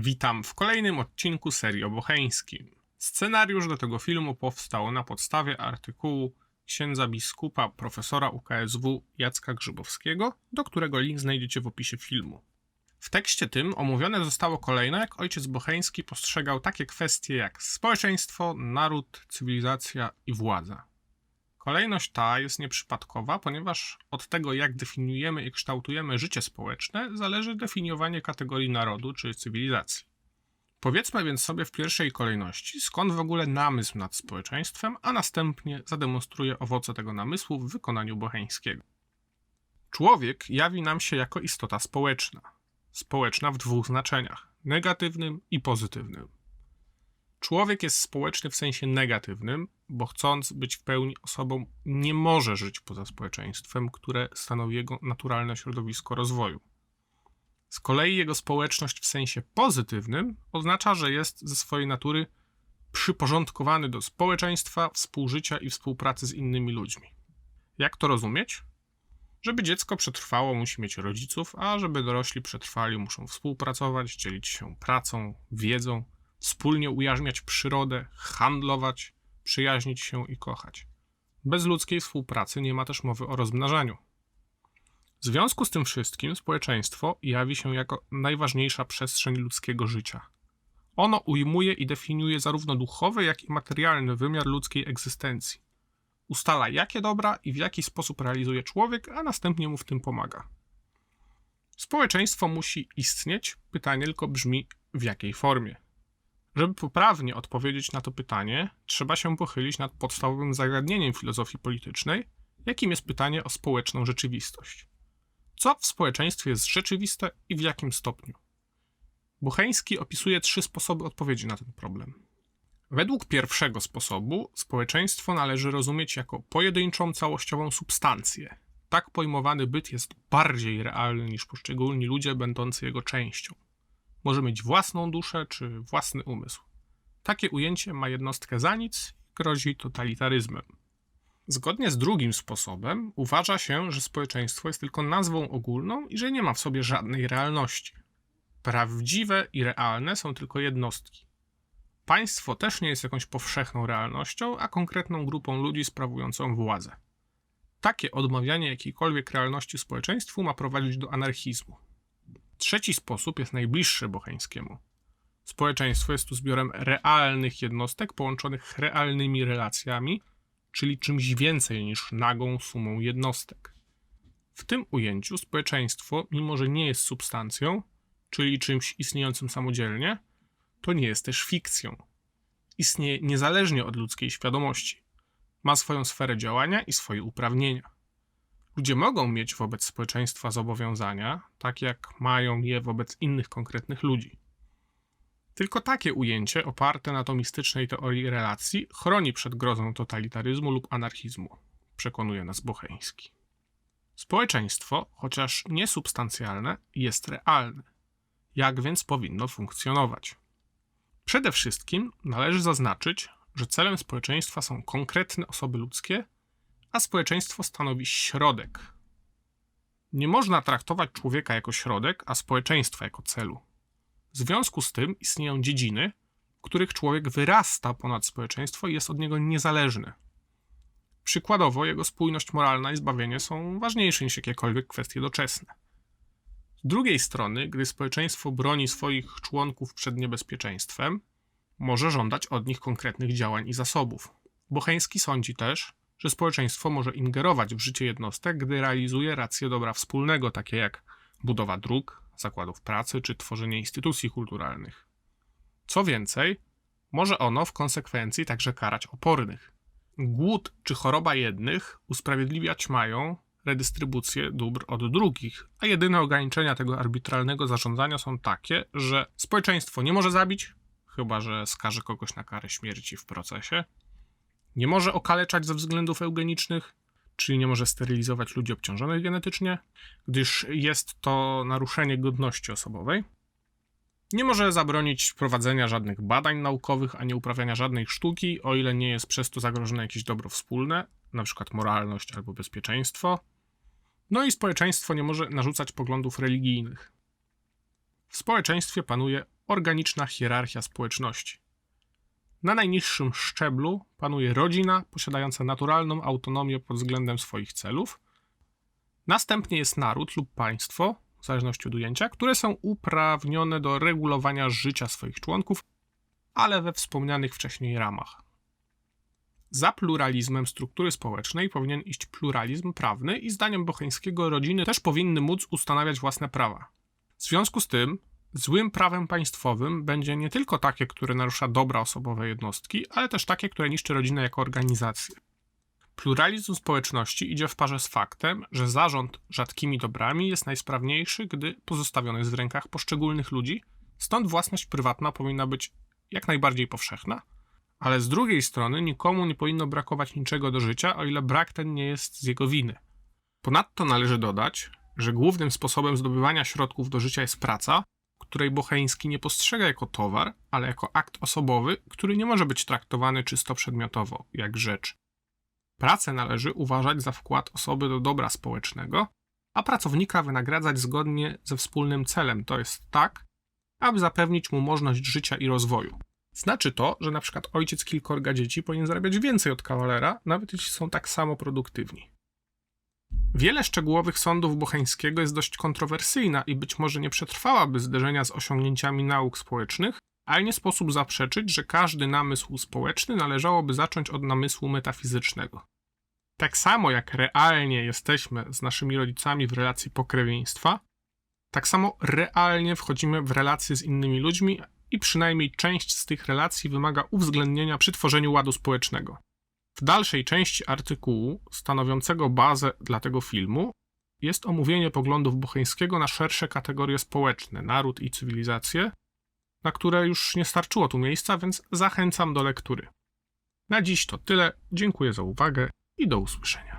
Witam w kolejnym odcinku serii o Bocheńskim. Scenariusz do tego filmu powstał na podstawie artykułu księdza biskupa profesora UKSW Jacka Grzybowskiego, do którego link znajdziecie w opisie filmu. W tekście tym omówione zostało kolejno, jak ojciec Bocheński postrzegał takie kwestie jak społeczeństwo, naród, cywilizacja i władza. Kolejność ta jest nieprzypadkowa, ponieważ od tego, jak definiujemy i kształtujemy życie społeczne, zależy definiowanie kategorii narodu czy cywilizacji. Powiedzmy więc sobie w pierwszej kolejności, skąd w ogóle namysł nad społeczeństwem, a następnie zademonstruję owoce tego namysłu w wykonaniu Bocheńskiego. Człowiek jawi nam się jako istota społeczna. Społeczna w dwóch znaczeniach negatywnym i pozytywnym. Człowiek jest społeczny w sensie negatywnym, bo chcąc być w pełni osobą, nie może żyć poza społeczeństwem, które stanowi jego naturalne środowisko rozwoju. Z kolei jego społeczność w sensie pozytywnym oznacza, że jest ze swojej natury przyporządkowany do społeczeństwa, współżycia i współpracy z innymi ludźmi. Jak to rozumieć? Żeby dziecko przetrwało, musi mieć rodziców, a żeby dorośli przetrwali, muszą współpracować, dzielić się pracą, wiedzą, wspólnie ujarzmiać przyrodę, handlować, przyjaźnić się i kochać. Bez ludzkiej współpracy nie ma też mowy o rozmnażaniu. W związku z tym wszystkim społeczeństwo jawi się jako najważniejsza przestrzeń ludzkiego życia. Ono ujmuje i definiuje zarówno duchowy, jak i materialny wymiar ludzkiej egzystencji. Ustala, jakie dobra i w jaki sposób realizuje człowiek, a następnie mu w tym pomaga. Społeczeństwo musi istnieć, pytanie tylko brzmi w jakiej formie. Żeby poprawnie odpowiedzieć na to pytanie, trzeba się pochylić nad podstawowym zagadnieniem filozofii politycznej, jakim jest pytanie o społeczną rzeczywistość. Co w społeczeństwie jest rzeczywiste i w jakim stopniu? Bucheński opisuje trzy sposoby odpowiedzi na ten problem. Według pierwszego sposobu społeczeństwo należy rozumieć jako pojedynczą, całościową substancję. Tak pojmowany byt jest bardziej realny niż poszczególni ludzie będący jego częścią może mieć własną duszę czy własny umysł. Takie ujęcie ma jednostkę za nic i grozi totalitaryzmem. Zgodnie z drugim sposobem uważa się, że społeczeństwo jest tylko nazwą ogólną i że nie ma w sobie żadnej realności. Prawdziwe i realne są tylko jednostki. Państwo też nie jest jakąś powszechną realnością, a konkretną grupą ludzi sprawującą władzę. Takie odmawianie jakiejkolwiek realności społeczeństwu ma prowadzić do anarchizmu. Trzeci sposób jest najbliższy bocheńskiemu. Społeczeństwo jest tu zbiorem realnych jednostek połączonych realnymi relacjami, czyli czymś więcej niż nagą sumą jednostek. W tym ujęciu społeczeństwo, mimo że nie jest substancją, czyli czymś istniejącym samodzielnie, to nie jest też fikcją. Istnieje niezależnie od ludzkiej świadomości. Ma swoją sferę działania i swoje uprawnienia. Ludzie mogą mieć wobec społeczeństwa zobowiązania, tak jak mają je wobec innych konkretnych ludzi. Tylko takie ujęcie, oparte na atomistycznej teorii relacji, chroni przed grozą totalitaryzmu lub anarchizmu, przekonuje nas Bocheński. Społeczeństwo, chociaż niesubstancjalne, jest realne. Jak więc powinno funkcjonować? Przede wszystkim należy zaznaczyć, że celem społeczeństwa są konkretne osoby ludzkie a społeczeństwo stanowi środek. Nie można traktować człowieka jako środek, a społeczeństwa jako celu. W związku z tym istnieją dziedziny, w których człowiek wyrasta ponad społeczeństwo i jest od niego niezależny. Przykładowo, jego spójność moralna i zbawienie są ważniejsze niż jakiekolwiek kwestie doczesne. Z drugiej strony, gdy społeczeństwo broni swoich członków przed niebezpieczeństwem, może żądać od nich konkretnych działań i zasobów. Bocheński sądzi też, że społeczeństwo może ingerować w życie jednostek, gdy realizuje racje dobra wspólnego, takie jak budowa dróg, zakładów pracy czy tworzenie instytucji kulturalnych. Co więcej, może ono w konsekwencji także karać opornych. Głód czy choroba jednych usprawiedliwiać mają redystrybucję dóbr od drugich, a jedyne ograniczenia tego arbitralnego zarządzania są takie, że społeczeństwo nie może zabić, chyba że skaże kogoś na karę śmierci w procesie, nie może okaleczać ze względów eugenicznych, czyli nie może sterylizować ludzi obciążonych genetycznie, gdyż jest to naruszenie godności osobowej. Nie może zabronić prowadzenia żadnych badań naukowych ani uprawiania żadnej sztuki, o ile nie jest przez to zagrożone jakieś dobro wspólne, np. moralność albo bezpieczeństwo. No i społeczeństwo nie może narzucać poglądów religijnych. W społeczeństwie panuje organiczna hierarchia społeczności. Na najniższym szczeblu panuje rodzina posiadająca naturalną autonomię pod względem swoich celów. Następnie jest naród lub państwo, w zależności od ujęcia, które są uprawnione do regulowania życia swoich członków, ale we wspomnianych wcześniej ramach. Za pluralizmem struktury społecznej powinien iść pluralizm prawny i zdaniem Bocheńskiego rodziny też powinny móc ustanawiać własne prawa. W związku z tym złym prawem państwowym będzie nie tylko takie, które narusza dobra osobowe jednostki, ale też takie, które niszczy rodzinę jako organizację. Pluralizm społeczności idzie w parze z faktem, że zarząd rzadkimi dobrami jest najsprawniejszy, gdy pozostawiony jest w rękach poszczególnych ludzi, stąd własność prywatna powinna być jak najbardziej powszechna, ale z drugiej strony nikomu nie powinno brakować niczego do życia, o ile brak ten nie jest z jego winy. Ponadto należy dodać, że głównym sposobem zdobywania środków do życia jest praca, której Bocheński nie postrzega jako towar, ale jako akt osobowy, który nie może być traktowany czysto przedmiotowo, jak rzecz. Pracę należy uważać za wkład osoby do dobra społecznego, a pracownika wynagradzać zgodnie ze wspólnym celem, to jest tak, aby zapewnić mu możliwość życia i rozwoju. Znaczy to, że na przykład ojciec kilkorga dzieci powinien zarabiać więcej od kawalera, nawet jeśli są tak samo produktywni. Wiele szczegółowych sądów Bocheńskiego jest dość kontrowersyjna i być może nie przetrwałaby zderzenia z osiągnięciami nauk społecznych, ale nie sposób zaprzeczyć, że każdy namysł społeczny należałoby zacząć od namysłu metafizycznego. Tak samo jak realnie jesteśmy z naszymi rodzicami w relacji pokrewieństwa, tak samo realnie wchodzimy w relacje z innymi ludźmi i przynajmniej część z tych relacji wymaga uwzględnienia przy tworzeniu ładu społecznego. W dalszej części artykułu, stanowiącego bazę dla tego filmu, jest omówienie poglądów Bocheńskiego na szersze kategorie społeczne, naród i cywilizację, na które już nie starczyło tu miejsca, więc zachęcam do lektury. Na dziś to tyle. Dziękuję za uwagę i do usłyszenia.